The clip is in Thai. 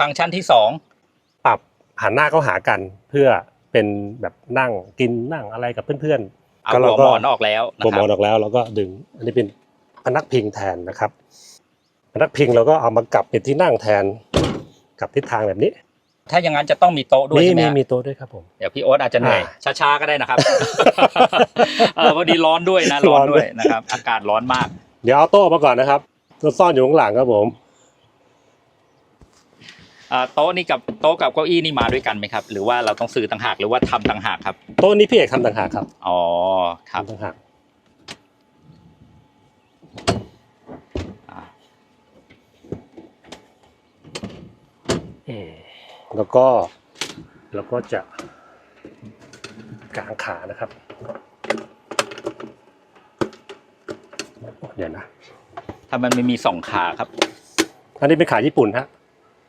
ฟังก์ชันที่สองปรับหันหน้าเข้าหากันเพื่อเป็นแบบนั่งกินนั่งอะไรกับเพื่อนๆเอาก็หัเราวก็หมอนออกแล้วนะหัวคหมรัอบนออกแล้วเราก็ดึง อันนี้เป็นพนักพิงแทนนะครับพนักพิงเราก็เอามากลับเป็นที่นั่งแทนกลับทิศทางแบบนี้ ถ้าอย่างนั้นจะต้องมีโต๊ะด้วยมีใช่ไหมมีฮะมีโต๊ะด้วยครับผมเดี๋ยวพี่โอ๊ตอาจจะเหนื่อยอ่าช้าๆก็ได้นะครับเออพอดีร้อนด้วยนะร้อนร้อนด้ด้ววยยนะครับ อากาศร้อนมาก เดี๋ยวเอาโต๊ะมาก่อนนะครับตัวซ่อนอยู่ข้างหลังครับผมอ่า โต๊ะนี่กับโต๊ะกับเก้าอี้นี่มาด้วยกันไหมครับ หรือว่าเราต้องซื้อต่างหากหรือว่าทำต่างหากครับโต๊ะนี้พี่เอกทำต่างหากครับอ๋อครับทำต่างหากอ่าอืมแล้วก็แล้วก็จะกางขานะครับ เดี๋ยวนะถ้ามันไม่มีสองขาครับ อันนี้เป็นขาญี่ปุ่นฮะ